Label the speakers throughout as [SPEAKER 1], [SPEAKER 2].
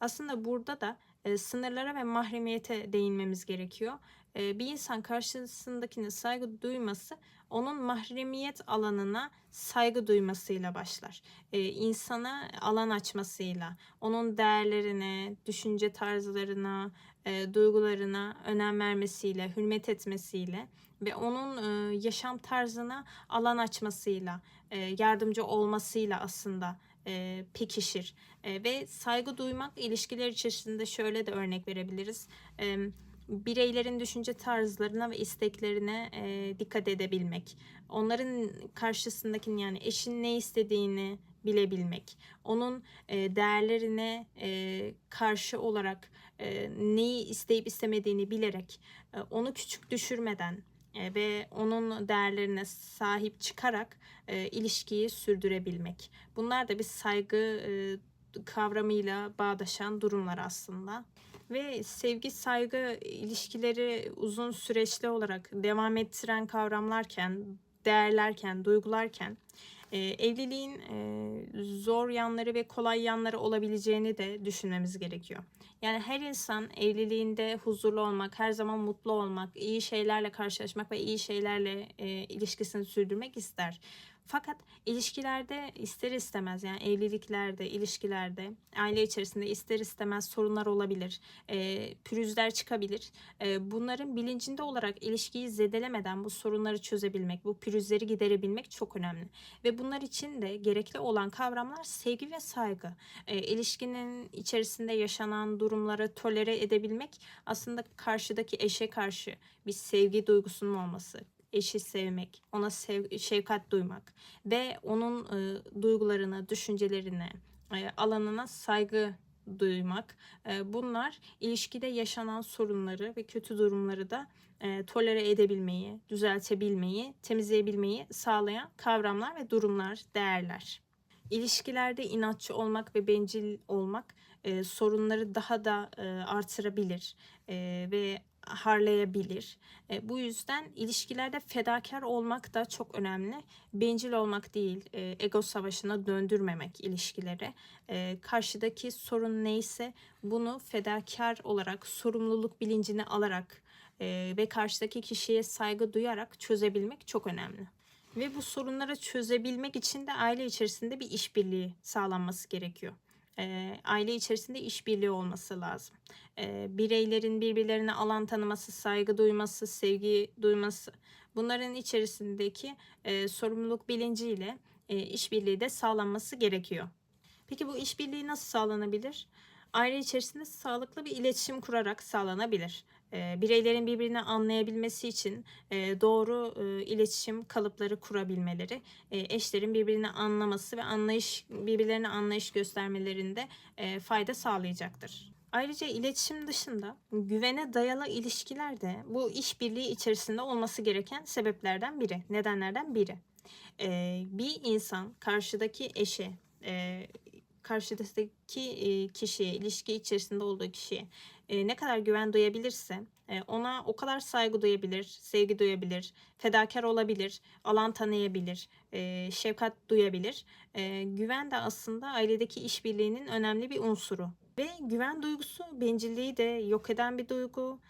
[SPEAKER 1] Aslında burada da e, sınırlara ve mahremiyete değinmemiz gerekiyor. E, bir insan karşısındakine saygı duyması onun mahremiyet alanına saygı duymasıyla başlar. E, insana alan açmasıyla, onun değerlerine, düşünce tarzlarına, e, duygularına önem vermesiyle, hürmet etmesiyle ve onun e, yaşam tarzına alan açmasıyla, e, yardımcı olmasıyla aslında e, pekişir. E, ve saygı duymak ilişkiler içerisinde şöyle de örnek verebiliriz. E, bireylerin düşünce tarzlarına ve isteklerine e, dikkat edebilmek. Onların karşısındakinin yani eşin ne istediğini bilebilmek. Onun e, değerlerine e, karşı olarak e, neyi isteyip istemediğini bilerek e, onu küçük düşürmeden ve onun değerlerine sahip çıkarak e, ilişkiyi sürdürebilmek. Bunlar da bir saygı e, kavramıyla bağdaşan durumlar aslında. Ve sevgi saygı ilişkileri uzun süreçli olarak devam ettiren kavramlarken, değerlerken, duygularken e, evliliğin e, zor yanları ve kolay yanları olabileceğini de düşünmemiz gerekiyor. Yani her insan evliliğinde huzurlu olmak, her zaman mutlu olmak, iyi şeylerle karşılaşmak ve iyi şeylerle e, ilişkisini sürdürmek ister. Fakat ilişkilerde ister istemez yani evliliklerde, ilişkilerde, aile içerisinde ister istemez sorunlar olabilir, e, pürüzler çıkabilir. E, bunların bilincinde olarak ilişkiyi zedelemeden bu sorunları çözebilmek, bu pürüzleri giderebilmek çok önemli. Ve bunlar için de gerekli olan kavramlar sevgi ve saygı. E, ilişkinin içerisinde yaşanan durumları tolere edebilmek aslında karşıdaki eşe karşı bir sevgi duygusunun olması, eşi sevmek, ona sev, şefkat duymak ve onun e, duygularına, düşüncelerine, e, alanına saygı duymak. E, bunlar ilişkide yaşanan sorunları ve kötü durumları da e, tolere edebilmeyi, düzeltebilmeyi, temizleyebilmeyi sağlayan kavramlar ve durumlar, değerler. İlişkilerde inatçı olmak ve bencil olmak e, sorunları daha da e, artırabilir e, ve harlayabilir. E, bu yüzden ilişkilerde fedakar olmak da çok önemli. Bencil olmak değil, e, ego savaşına döndürmemek ilişkileri. E, karşıdaki sorun neyse bunu fedakar olarak, sorumluluk bilincini alarak e, ve karşıdaki kişiye saygı duyarak çözebilmek çok önemli. Ve bu sorunları çözebilmek için de aile içerisinde bir işbirliği sağlanması gerekiyor aile içerisinde işbirliği olması lazım. Bireylerin birbirlerine alan tanıması, saygı duyması, sevgi duyması bunların içerisindeki sorumluluk bilinciyle e, işbirliği de sağlanması gerekiyor. Peki bu işbirliği nasıl sağlanabilir? Aile içerisinde sağlıklı bir iletişim kurarak sağlanabilir. E, bireylerin birbirini anlayabilmesi için e, doğru e, iletişim kalıpları kurabilmeleri, e, eşlerin birbirini anlaması ve anlayış birbirlerine anlayış göstermelerinde fayda sağlayacaktır. Ayrıca iletişim dışında güvene dayalı ilişkiler de bu işbirliği içerisinde olması gereken sebeplerden biri, nedenlerden biri. E, bir insan karşıdaki eşe, karşıdaki kişiye, ilişki içerisinde olduğu kişiye ne kadar güven duyabilirse ona o kadar saygı duyabilir, sevgi duyabilir, fedakar olabilir, alan tanıyabilir, şefkat duyabilir. Güven de aslında ailedeki işbirliğinin önemli bir unsuru. Ve güven duygusu bencilliği de yok eden bir duygu.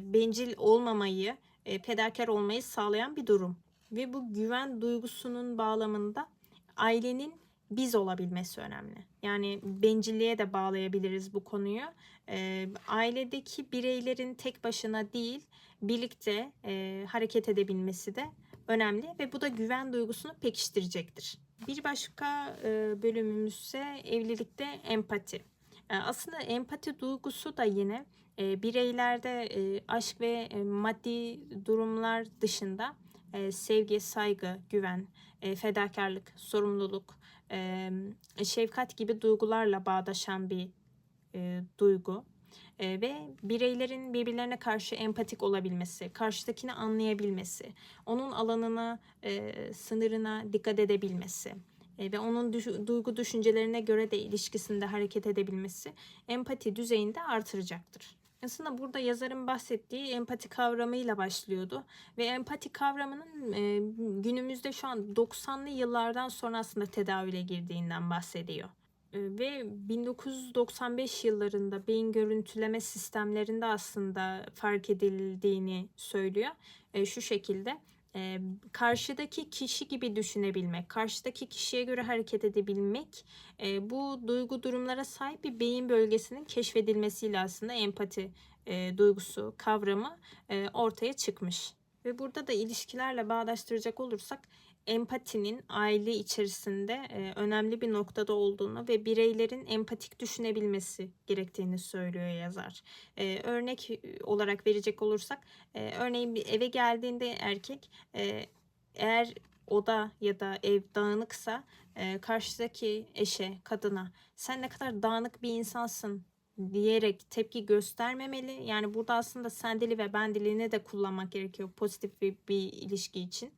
[SPEAKER 1] Bencil olmamayı, fedakar olmayı sağlayan bir durum. Ve bu güven duygusunun bağlamında ailenin biz olabilmesi önemli. Yani bencilliğe de bağlayabiliriz bu konuyu. E, ailedeki bireylerin tek başına değil, birlikte e, hareket edebilmesi de önemli ve bu da güven duygusunu pekiştirecektir. Bir başka e, bölümümüzse evlilikte empati. E, aslında empati duygusu da yine e, bireylerde e, aşk ve e, maddi durumlar dışında e, sevgi, saygı, güven, e, fedakarlık, sorumluluk, e, şefkat gibi duygularla bağdaşan bir e, duygu. E, ve bireylerin birbirlerine karşı empatik olabilmesi, karşıdakini anlayabilmesi, onun alanına, e, sınırına dikkat edebilmesi e, ve onun düş- duygu düşüncelerine göre de ilişkisinde hareket edebilmesi empati düzeyinde artıracaktır. Aslında burada yazarın bahsettiği empati kavramıyla başlıyordu ve empati kavramının e, günümüzde şu an 90'lı yıllardan sonra aslında tedavüle girdiğinden bahsediyor. E, ve 1995 yıllarında beyin görüntüleme sistemlerinde aslında fark edildiğini söylüyor. E, şu şekilde e, karşıdaki kişi gibi düşünebilmek, karşıdaki kişiye göre hareket edebilmek, e, bu duygu durumlara sahip bir beyin bölgesinin keşfedilmesiyle aslında empati e, duygusu kavramı e, ortaya çıkmış. Ve burada da ilişkilerle bağdaştıracak olursak empatinin aile içerisinde e, önemli bir noktada olduğunu ve bireylerin empatik düşünebilmesi gerektiğini söylüyor yazar. E, örnek olarak verecek olursak, e, örneğin bir eve geldiğinde erkek e, eğer oda ya da ev dağınıksa e, karşıdaki eşe, kadına sen ne kadar dağınık bir insansın diyerek tepki göstermemeli. Yani burada aslında sendeli ve bendiliğini de kullanmak gerekiyor pozitif bir, bir ilişki için.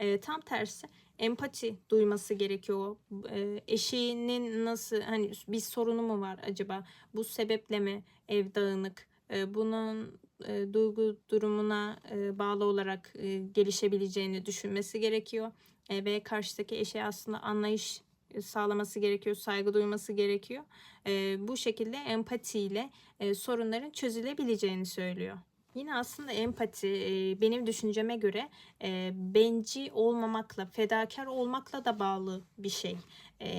[SPEAKER 1] E, tam tersi empati duyması gerekiyor. E, eşinin nasıl hani bir sorunu mu var acaba? Bu sebeple mi ev dağınık? E, bunun e, duygu durumuna e, bağlı olarak e, gelişebileceğini düşünmesi gerekiyor. E, ve karşıdaki eşe aslında anlayış sağlaması gerekiyor, saygı duyması gerekiyor. E, bu şekilde empatiyle e, sorunların çözülebileceğini söylüyor. Yine aslında empati benim düşünceme göre benci olmamakla, fedakar olmakla da bağlı bir şey.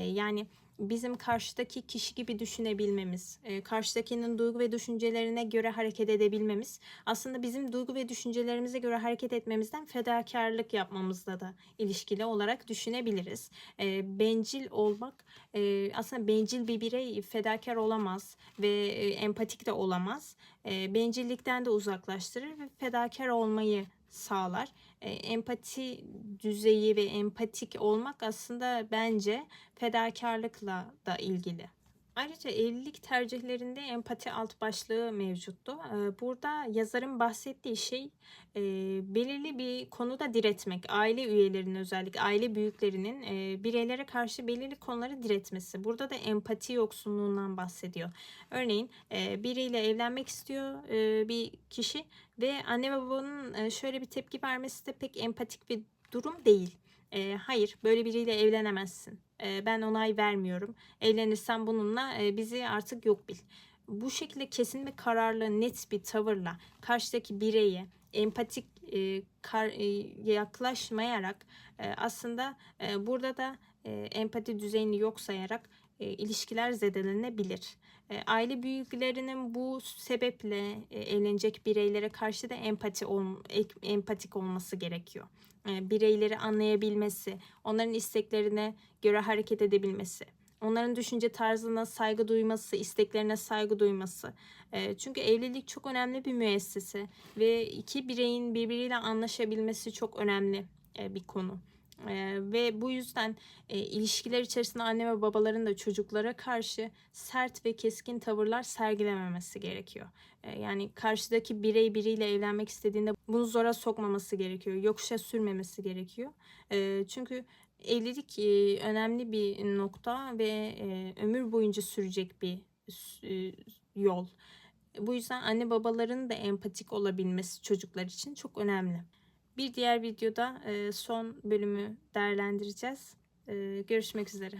[SPEAKER 1] Yani bizim karşıdaki kişi gibi düşünebilmemiz, e, karşıdakinin duygu ve düşüncelerine göre hareket edebilmemiz aslında bizim duygu ve düşüncelerimize göre hareket etmemizden fedakarlık yapmamızla da ilişkili olarak düşünebiliriz. E, bencil olmak e, aslında bencil bir birey fedakar olamaz ve empatik de olamaz. Bencillikten de uzaklaştırır ve fedakar olmayı sağlar. E, empati düzeyi ve empatik olmak aslında bence fedakarlıkla da ilgili. Ayrıca evlilik tercihlerinde empati alt başlığı mevcuttu. Ee, Burada yazarın bahsettiği şey e, belirli bir konuda diretmek. Aile üyelerinin özellikle aile büyüklerinin e, bireylere karşı belirli konuları diretmesi. Burada da empati yoksunluğundan bahsediyor. Örneğin e, biriyle evlenmek istiyor bir kişi ve anne ve babanın şöyle bir tepki vermesi de pek empatik bir durum değil. Hayır böyle biriyle evlenemezsin ben onay vermiyorum. Evlenirsen bununla bizi artık yok bil. Bu şekilde kesin ve kararlı net bir tavırla karşıdaki bireye empatik yaklaşmayarak aslında burada da empati düzeyini yok sayarak ilişkiler zedelenebilir. aile büyüklerinin bu sebeple evlenecek bireylere karşı da empati ol, empatik olması gerekiyor. bireyleri anlayabilmesi, onların isteklerine göre hareket edebilmesi, onların düşünce tarzına saygı duyması, isteklerine saygı duyması. çünkü evlilik çok önemli bir müessese ve iki bireyin birbiriyle anlaşabilmesi çok önemli bir konu. Ee, ve bu yüzden e, ilişkiler içerisinde anne ve babaların da çocuklara karşı sert ve keskin tavırlar sergilememesi gerekiyor. Ee, yani karşıdaki birey biriyle evlenmek istediğinde bunu zora sokmaması gerekiyor. Yokuşa sürmemesi gerekiyor. Ee, çünkü evlilik e, önemli bir nokta ve e, ömür boyunca sürecek bir e, yol. Bu yüzden anne babaların da empatik olabilmesi çocuklar için çok önemli. Bir diğer videoda son bölümü değerlendireceğiz. Görüşmek üzere.